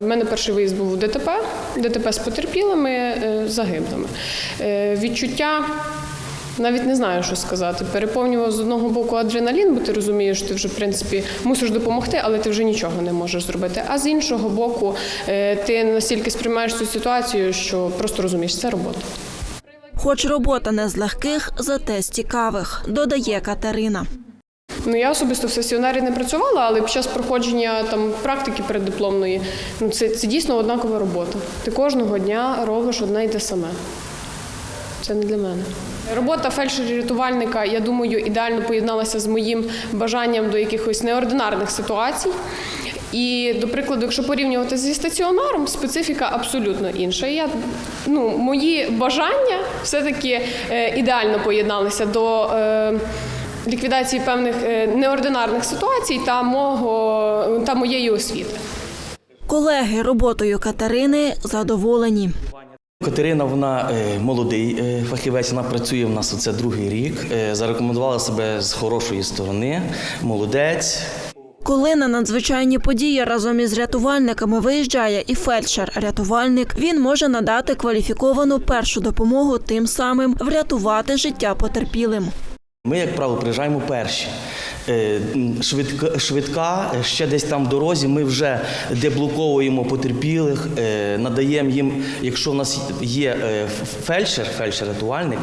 У мене перший виїзд був у ДТП, ДТП з потерпілими е, загиблими. Е, Відчуття навіть не знаю, що сказати. Переповнював з одного боку адреналін, бо ти розумієш, ти вже в принципі мусиш допомогти, але ти вже нічого не можеш зробити. А з іншого боку, е, ти настільки сприймаєш цю ситуацію, що просто розумієш, це робота. Хоч робота не з легких, зате з цікавих, додає Катерина. Ну я особисто в стаціонарі не працювала, але під час проходження там практики переддипломної, ну це, це дійсно однакова робота. Ти кожного дня робиш одне й те саме. Це не для мене. Робота фельдшера-рятувальника, я думаю, ідеально поєдналася з моїм бажанням до якихось неординарних ситуацій. І, до прикладу, якщо порівнювати зі стаціонаром, специфіка абсолютно інша. Я, ну, мої бажання все-таки е, ідеально поєдналися до е, ліквідації певних е, неординарних ситуацій та, мого, та моєї освіти. Колеги роботою Катерини задоволені. Катерина, вона е, молодий е, фахівець, вона працює в нас оце другий рік. Зарекомендувала себе з хорошої сторони. Молодець. Коли на надзвичайні події разом із рятувальниками виїжджає і фельдшер-рятувальник, він може надати кваліфіковану першу допомогу, тим самим врятувати життя потерпілим. Ми, як правило, приїжджаємо перші. Е, Швидка, швидка е, ще десь там в дорозі. Ми вже деблоковуємо потерпілих, е, надаємо їм, якщо в нас є фельдшер, фельдшер-рятувальник,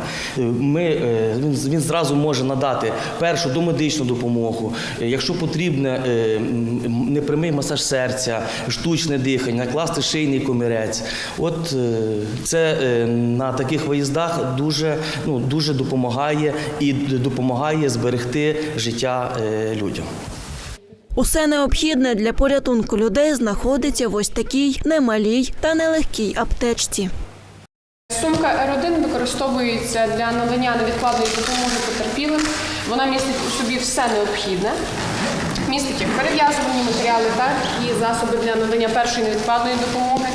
ми, він, він зразу може надати першу домедичну допомогу. Якщо потрібне е, непрямий масаж серця, штучне дихання, накласти шийний комірець. От це на таких виїздах дуже, ну, дуже допомагає і д- допомагає зберегти життя е, людям. Усе необхідне для порятунку людей знаходиться в ось такій немалій та нелегкій аптечці. Сумка R1 використовується для надання невідкладної допомоги потерпілим. Вона містить у собі все необхідне. Містить як перев'язувані матеріали, так і засоби для надання першої невідкладної допомоги.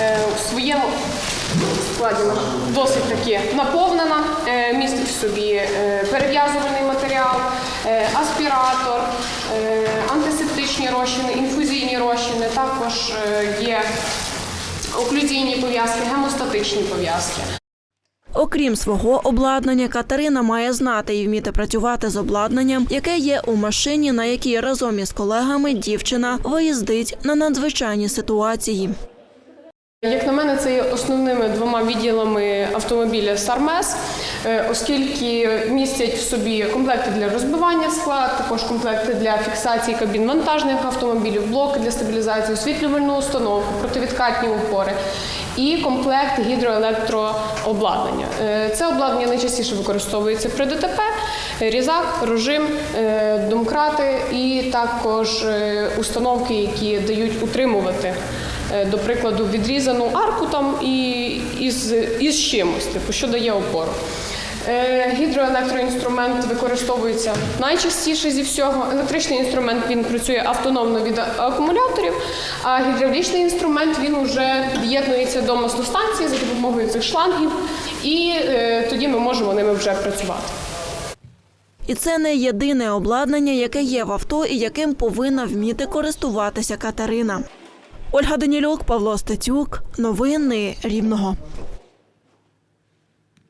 Е, У своєму складі досить таки наповнена, Е, містить в собі е, перев'язувальний матеріал, е, аспіратор, антисептичні розчини, інфузійні розчини. Також є оклюзійні пов'язки, гемостатичні пов'язки. Окрім свого обладнання, Катерина має знати і вміти працювати з обладнанням, яке є у машині, на якій разом із колегами дівчина виїздить на надзвичайні ситуації. Як на мене, це є основними двома відділами автомобіля Сармес, е, оскільки містять в собі комплекти для розбивання скла, також комплекти для фіксації кабін вантажних автомобілів, блоки для стабілізації, освітлювальну установку, противідкатні упори і комплект гідроелектрообладнання. Е, Це обладнання найчастіше використовується при ДТП, різак, режим, е, домкрати і також е, установки, які дають утримувати до прикладу, відрізану арку там і із, із чимось, типу, що дає опору. Е, Гідроелектроінструмент використовується найчастіше зі всього. Електричний інструмент він працює автономно від акумуляторів, а гідравлічний інструмент він вже під'єднується до маслостанції за допомогою цих шлангів, і е, тоді ми можемо ними вже працювати. І це не єдине обладнання, яке є в авто і яким повинна вміти користуватися Катерина. Ольга Данілюк, Павло Стецюк. Новини Рівного.